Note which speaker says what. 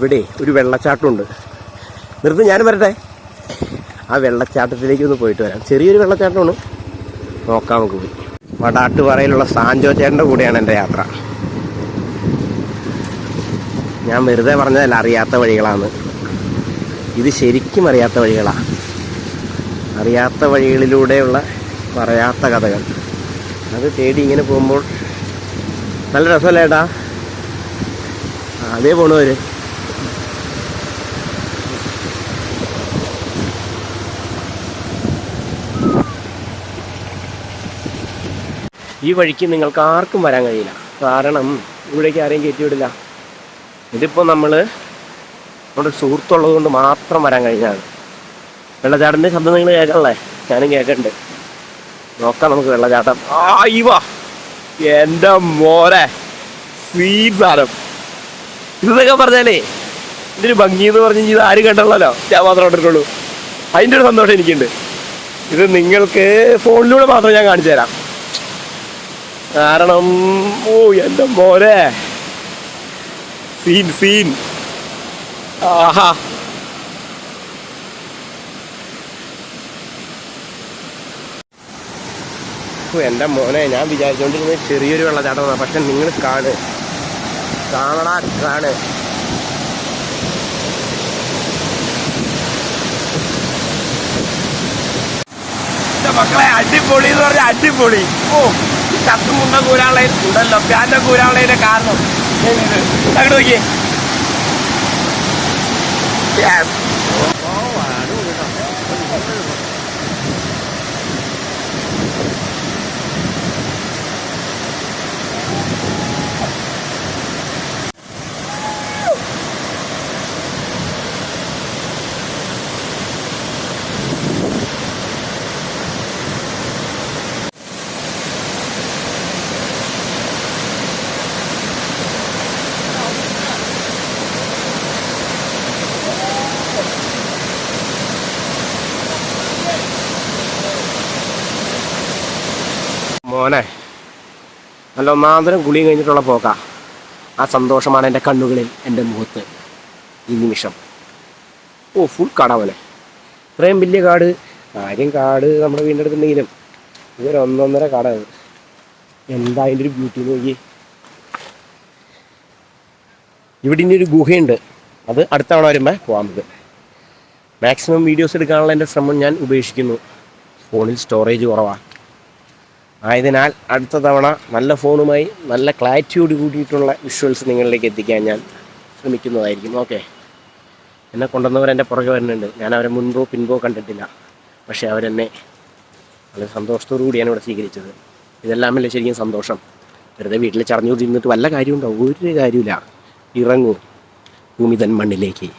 Speaker 1: ഇവിടെ ഒരു വെള്ളച്ചാട്ടമുണ്ട്. നിർത്തി ഞാനും വരട്ടെ? ആ വെള്ളച്ചാട്ടത്തിലേക്ക് ഒന്ന് പോയിട്ട് വരാം. ചെറിയൊരു വെള്ളച്ചാട്ടമാണ്. നോക്കാം നമുക്ക് പോയി. വടാട്ടുപാറയിലുള്ള സാഞ്ചോ ചേട്ടന്റെ കൂടെയാണ് എന്റെ യാത്ര. ഞാൻ വെറുതെ പറഞ്ഞതല്ല അറിയാത്ത വഴികളാണ്. ഇത് ശരിക്കും അറിയാത്ത വഴികളാണ് അറിയാത്ത വഴികളിലൂടെയുള്ള പറയാത്ത കഥകൾ. അത് തേടി ഇങ്ങനെ പോകുമ്പോൾ നല്ല രസമല്ലേട്ടാ അതേ പോണവര് ഈ വഴിക്ക് നിങ്ങൾക്ക് ആർക്കും വരാൻ കഴിയില്ല. കാരണം ഇവിടേക്ക് ആരെയും കയറ്റി വിടില്ല ഇതിപ്പോൾ നമ്മൾ നമ്മുടെ സുഹൃത്തുള്ളത് കൊണ്ട് മാത്രം വരാൻ കഴിഞ്ഞാണ്. വെള്ളച്ചാട്ടന്റെ ശബ്ദം നിങ്ങൾ കേൾക്കണല്ലേ? ഞാനും കേൾക്കണ്ട്. നോക്കാം നമുക്ക് വെള്ളച്ചാട്ടം. ആ ഇവ എന്റെ മോരെ സ്വീറ്റ് ഇതൊക്കെ പറഞ്ഞാലേ? ഇതിന് ഭംഗി എന്ന് പറഞ്ഞു ഇത് ആരും കണ്ടല്ലോ ഞാൻ മാത്രം കണ്ടിട്ടുള്ളൂ അതിന്റെ ഒരു സന്തോഷം എനിക്കുണ്ട്. ഇത് നിങ്ങൾക്ക് ഫോണിലൂടെ മാത്രം ഞാൻ കാണിച്ചു തരാം. കാരണം ഓ എന്റെ മോനെ. Scene scene. ആഹാ. എന്റെ മോനെ ഞാൻ വിചാരിച്ചുകൊണ്ടിരുന്നത് ചെറിയൊരു വെള്ളച്ചാട്ടമാണ് പക്ഷെ നിങ്ങൾ കാണ്. കാണടാ കാണ്. മക്കളെ അടിപൊളി എന്ന് പറഞ്ഞ അടിപൊളി. ഓ. ചത്തും മുണ്ട കൂരാളെ ഉണ്ടല്ലോ. പ്യാന്റെ കൂരാളയുടെ കാരണം അങ്ങോട്ട് നോക്കിയേ. മോനെ നല്ല ഒന്നാന്തരം ഗുളിയും കഴിഞ്ഞിട്ടുള്ള പോക്ക. ആ സന്തോഷമാണ് എന്റെ കണ്ണുകളിൽ എന്റെ മുഖത്ത്. ഈ നിമിഷം. ഓ ഫുൾ കാടാവനെ ഇത്രയും വലിയ കാട് ആരും കാട് നമ്മുടെ വീടിന്റെ ഇതൊരു ഒന്നൊന്നര കാടാണ് എന്താ അതിന്റെ ഒരു ബ്യൂട്ടി നോക്കി ഇവിടെ ഇനി ഒരു ഗുഹയുണ്ട്. അത് അടുത്ത തവണ വരുമ്പോൾ പോകാൻ നമുക്ക്. മാക്സിമം വീഡിയോസ് എടുക്കാനുള്ള എന്റെ ശ്രമം ഞാൻ ഉപേക്ഷിക്കുന്നു. ഫോണിൽ സ്റ്റോറേജ് കുറവാണ് ആയതിനാൽ അടുത്ത തവണ നല്ല ഫോണുമായി നല്ല ക്ലാരിറ്റിയോട് കൂടിയിട്ടുള്ള വിഷ്വൽസ് നിങ്ങളിലേക്ക് എത്തിക്കാൻ ഞാൻ ശ്രമിക്കുന്നതായിരിക്കും. ഓക്കെ എന്നെ കൊണ്ടുവന്നവർ എന്റെ പുറകെ വരുന്നുണ്ട്. ഞാൻ അവരെ മുൻപോ പിൻപോ കണ്ടിട്ടില്ല. പക്ഷേ അവരെന്നെ വളരെ സന്തോഷത്തോടു കൂടിയാണ് ഇവിടെ സ്വീകരിച്ചത്. ഇതെല്ലാമല്ലേ ശരിക്കും സന്തോഷം? വെറുതെ വീട്ടിൽ ചടഞ്ഞു തിന്നിട്ട് വല്ല കാര്യമുണ്ടോ? ഒരു കാര്യമില്ല ഇറങ്ങൂ. ഭൂമിതൻ മണ്ണിലേക്ക്.